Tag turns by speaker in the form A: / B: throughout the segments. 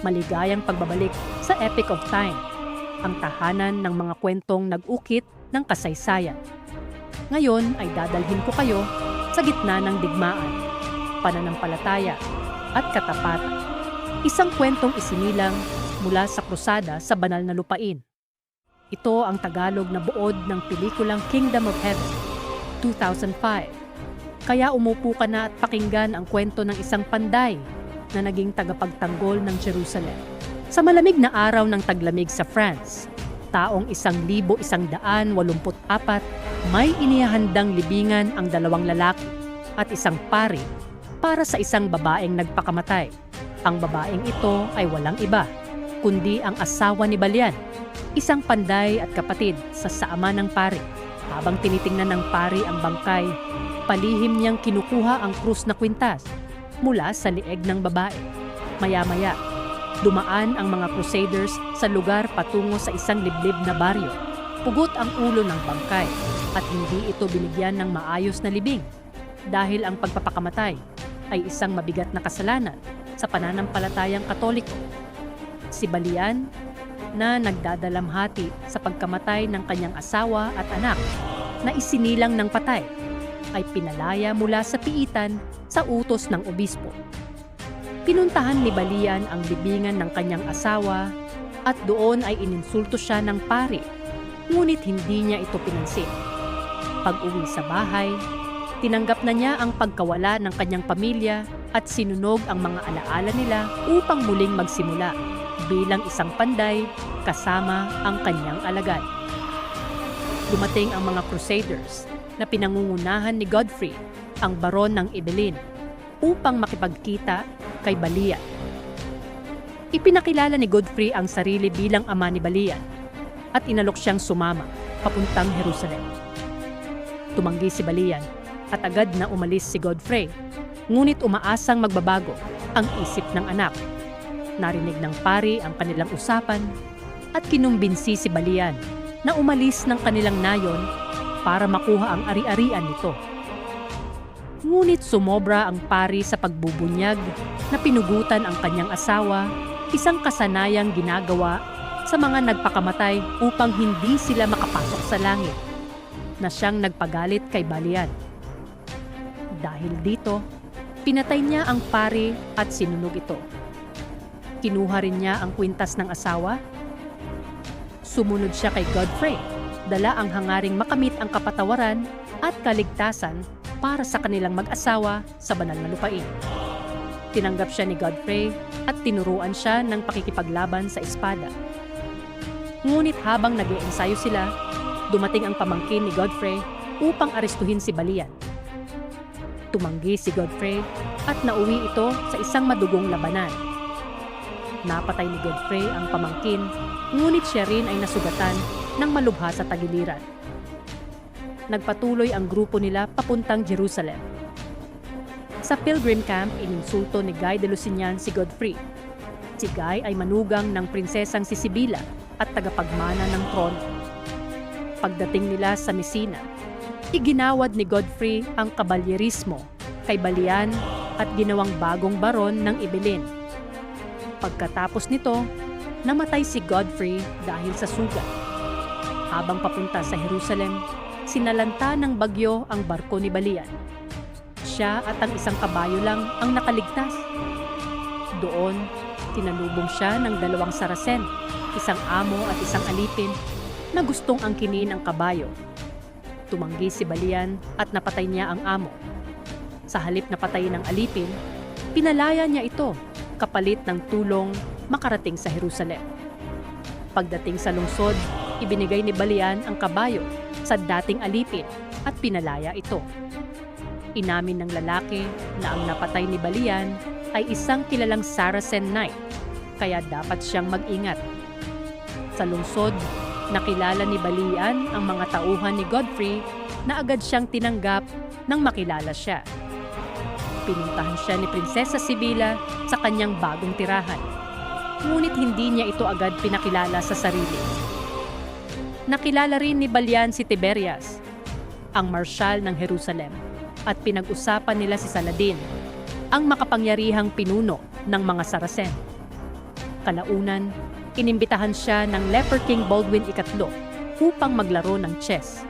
A: maligayang pagbabalik sa Epic of Time, ang tahanan ng mga kwentong nag-ukit ng kasaysayan. Ngayon ay dadalhin ko kayo sa gitna ng digmaan, pananampalataya at katapatan. Isang kwentong isinilang mula sa krusada sa banal na lupain. Ito ang Tagalog na buod ng pelikulang Kingdom of Heaven, 2005. Kaya umupo ka na at pakinggan ang kwento ng isang panday na naging tagapagtanggol ng Jerusalem. Sa malamig na araw ng taglamig sa France, taong isang libo isang daan walumput apat, may inihahandang libingan ang dalawang lalaki at isang pari para sa isang babaeng nagpakamatay. Ang babaeng ito ay walang iba, kundi ang asawa ni Balyan, isang panday at kapatid sa saama ng pari. Habang tinitingnan ng pari ang bangkay, palihim niyang kinukuha ang krus na kwintas mula sa lieg ng babae. Maya-maya, dumaan ang mga crusaders sa lugar patungo sa isang liblib na baryo. Pugot ang ulo ng bangkay at hindi ito binigyan ng maayos na libing dahil ang pagpapakamatay ay isang mabigat na kasalanan sa pananampalatayang katoliko. Si Balian na nagdadalamhati sa pagkamatay ng kanyang asawa at anak na isinilang ng patay ay pinalaya mula sa piitan sa utos ng obispo. Pinuntahan ni Balian ang libingan ng kanyang asawa at doon ay ininsulto siya ng pari, ngunit hindi niya ito pinansin. Pag-uwi sa bahay, tinanggap na niya ang pagkawala ng kanyang pamilya at sinunog ang mga alaala nila upang muling magsimula bilang isang panday kasama ang kanyang alagad. Dumating ang mga crusaders na pinangungunahan ni Godfrey, ang baron ng Ibelin, upang makipagkita kay Balian. Ipinakilala ni Godfrey ang sarili bilang ama ni Balian at inalok siyang sumama papuntang Jerusalem. Tumanggi si Balian at agad na umalis si Godfrey, ngunit umaasang magbabago ang isip ng anak. Narinig ng pari ang kanilang usapan at kinumbinsi si Balian na umalis ng kanilang nayon para makuha ang ari-arian nito. Ngunit sumobra ang pari sa pagbubunyag na pinugutan ang kanyang asawa, isang kasanayang ginagawa sa mga nagpakamatay upang hindi sila makapasok sa langit, na siyang nagpagalit kay Balian. Dahil dito, pinatay niya ang pari at sinunog ito. Kinuha rin niya ang kwintas ng asawa. Sumunod siya kay Godfrey, dala ang hangaring makamit ang kapatawaran at kaligtasan para sa kanilang mag-asawa sa banal na lupain. Tinanggap siya ni Godfrey at tinuruan siya ng pakikipaglaban sa espada. Ngunit habang nag ensayo sila, dumating ang pamangkin ni Godfrey upang arestuhin si Balian. Tumanggi si Godfrey at nauwi ito sa isang madugong labanan. Napatay ni Godfrey ang pamangkin, ngunit siya rin ay nasugatan ng malubha sa tagiliran nagpatuloy ang grupo nila papuntang Jerusalem. Sa pilgrim camp, ininsulto ni Guy de Lusignan si Godfrey. Si Guy ay manugang ng prinsesang si Sibila at tagapagmana ng trono. Pagdating nila sa Messina, iginawad ni Godfrey ang kabalyerismo kay Balian at ginawang bagong baron ng Ibilin. Pagkatapos nito, namatay si Godfrey dahil sa sugat. Habang papunta sa Jerusalem, sinalanta ng bagyo ang barko ni Balian. Siya at ang isang kabayo lang ang nakaligtas. Doon, tinanubong siya ng dalawang sarasen, isang amo at isang alipin na gustong angkinin ang kabayo. Tumanggi si Balian at napatay niya ang amo. Sa halip na patayin ng alipin, pinalaya niya ito kapalit ng tulong makarating sa Jerusalem. Pagdating sa lungsod, ibinigay ni Balian ang kabayo sa dating alipin at pinalaya ito. Inamin ng lalaki na ang napatay ni Balian ay isang kilalang Saracen knight, kaya dapat siyang mag-ingat. Sa lungsod, nakilala ni Balian ang mga tauhan ni Godfrey na agad siyang tinanggap nang makilala siya. Pinuntahan siya ni Prinsesa Sibila sa kanyang bagong tirahan. Ngunit hindi niya ito agad pinakilala sa sarili. Nakilala rin ni Balian si Tiberias, ang marshal ng Jerusalem, at pinag-usapan nila si Saladin, ang makapangyarihang pinuno ng mga Saracen. Kalaunan, inimbitahan siya ng Leper King Baldwin ikatlo upang maglaro ng chess.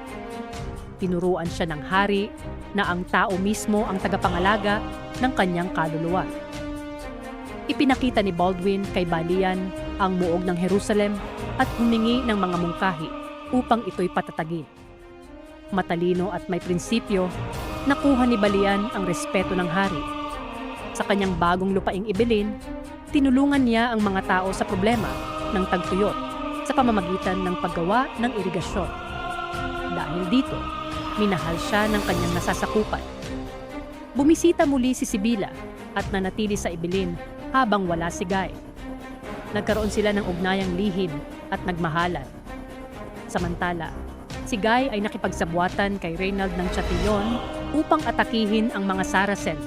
A: Tinuruan siya ng hari na ang tao mismo ang tagapangalaga ng kanyang kaluluwa. Ipinakita ni Baldwin kay Balian ang muog ng Jerusalem at humingi ng mga mungkahi upang ito'y patatagin. Matalino at may prinsipyo, nakuha ni Balian ang respeto ng hari. Sa kanyang bagong lupaing ibilin, tinulungan niya ang mga tao sa problema ng tagtuyot sa pamamagitan ng paggawa ng irigasyon. Dahil dito, minahal siya ng kanyang nasasakupan. Bumisita muli si Sibila at nanatili sa ibilin habang wala si Guy. Nagkaroon sila ng ugnayang lihim at nagmahalan. Samantala, si Guy ay nakipagsabwatan kay Reynald ng Chatillon upang atakihin ang mga Saracen,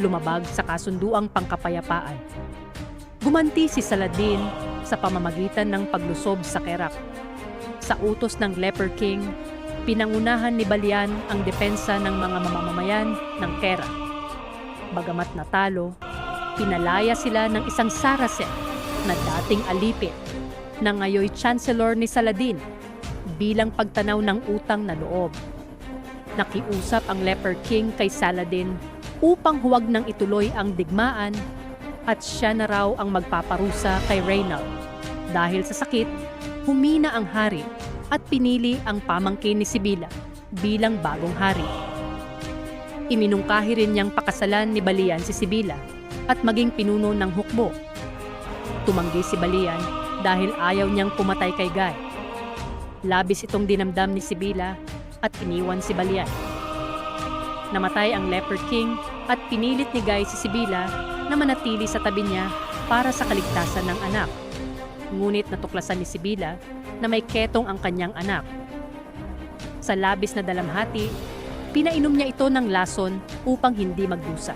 A: lumabag sa kasunduang pangkapayapaan. Gumanti si Saladin sa pamamagitan ng paglusob sa Kerak. Sa utos ng Leper King, pinangunahan ni Balian ang depensa ng mga mamamayan ng Kerak. Bagamat natalo, pinalaya sila ng isang Saracen na dating alipin na ngayoy Chancellor ni Saladin bilang pagtanaw ng utang na loob. Nakiusap ang Leper King kay Saladin upang huwag nang ituloy ang digmaan at siya na raw ang magpaparusa kay Reynald. Dahil sa sakit, humina ang hari at pinili ang pamangkin ni Sibila bilang bagong hari. Iminungkahi rin niyang pakasalan ni Balian si Sibila at maging pinuno ng hukbo. Tumanggi si Balian dahil ayaw niyang pumatay kay Guy. Labis itong dinamdam ni Sibila at iniwan si Balian. Namatay ang Leper King at pinilit ni Guy si Sibila na manatili sa tabi niya para sa kaligtasan ng anak. Ngunit natuklasan ni Sibila na may ketong ang kanyang anak. Sa labis na dalamhati, pinainom niya ito ng lason upang hindi magdusa.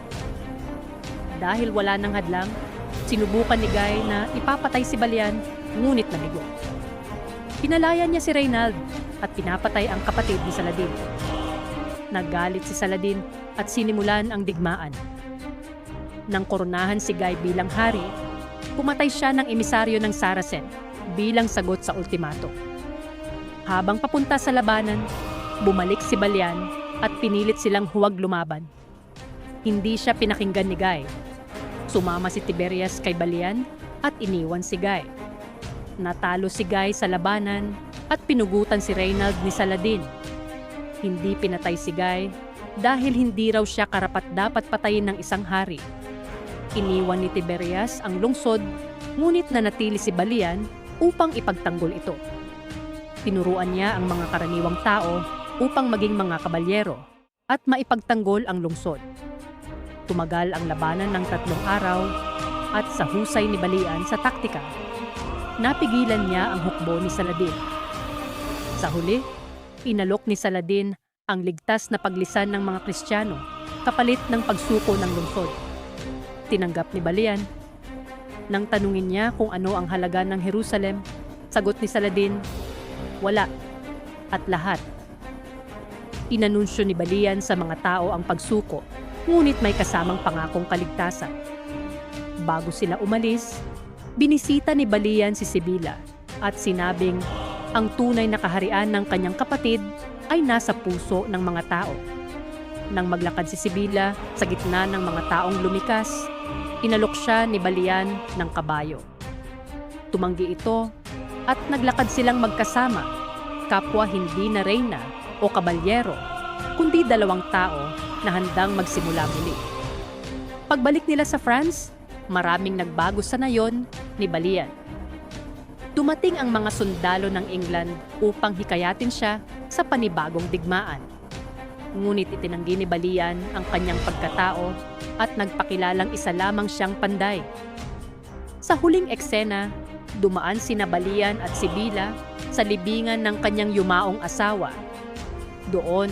A: Dahil wala nang hadlang, sinubukan ni Guy na ipapatay si Balian, ngunit nabigo. Pinalaya niya si Reynald at pinapatay ang kapatid ni Saladin. Nagalit si Saladin at sinimulan ang digmaan. Nang koronahan si Guy bilang hari, pumatay siya ng emisaryo ng Saracen bilang sagot sa ultimato. Habang papunta sa labanan, bumalik si Balian at pinilit silang huwag lumaban. Hindi siya pinakinggan ni Guy. Sumama si Tiberias kay Balian at iniwan si Guy. Natalo si Guy sa labanan at pinugutan si Reynald ni Saladin. Hindi pinatay si Guy dahil hindi raw siya karapat dapat patayin ng isang hari. Iniwan ni Tiberias ang lungsod, ngunit nanatili si Balian upang ipagtanggol ito. Tinuruan niya ang mga karaniwang tao upang maging mga kabalyero at maipagtanggol ang lungsod. Tumagal ang labanan ng tatlong araw at sa husay ni Balian sa taktika, napigilan niya ang hukbo ni Saladin. Sa huli, inalok ni Saladin ang ligtas na paglisan ng mga Kristiyano kapalit ng pagsuko ng lungsod. Tinanggap ni Balian. Nang tanungin niya kung ano ang halaga ng Jerusalem, sagot ni Saladin, wala at lahat. Inanunsyo ni Balian sa mga tao ang pagsuko, ngunit may kasamang pangakong kaligtasan. Bago sila umalis, binisita ni Balian si Sibila at sinabing ang tunay na kaharian ng kanyang kapatid ay nasa puso ng mga tao. Nang maglakad si Sibila sa gitna ng mga taong lumikas, inalok siya ni Balian ng kabayo. Tumanggi ito at naglakad silang magkasama, kapwa hindi na reyna o kabalyero, kundi dalawang tao na handang magsimula muli. Pagbalik nila sa France, maraming nagbago sa nayon ni Balian. Dumating ang mga sundalo ng England upang hikayatin siya sa panibagong digmaan. Ngunit itinanggi ni Balian ang kanyang pagkatao at nagpakilalang isa lamang siyang panday. Sa huling eksena, dumaan sina Balian at Sibila sa libingan ng kanyang yumaong asawa. Doon,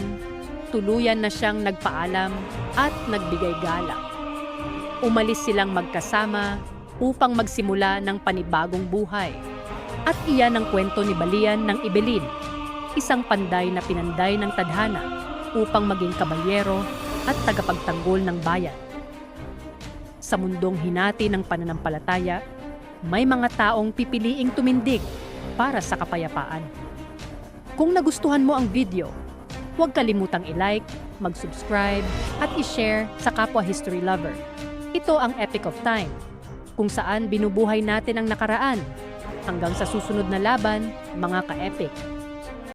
A: tuluyan na siyang nagpaalam at nagbigay galak. Umalis silang magkasama upang magsimula ng panibagong buhay. At iyan ang kwento ni Balian ng Ibelin, isang panday na pinanday ng tadhana upang maging kabalyero at tagapagtanggol ng bayan. Sa mundong hinati ng pananampalataya, may mga taong pipiliing tumindig para sa kapayapaan. Kung nagustuhan mo ang video, huwag kalimutang i-like, mag-subscribe, at i-share sa kapwa history lover. Ito ang Epic of Time, kung saan binubuhay natin ang nakaraan. Hanggang sa susunod na laban, mga ka-epic.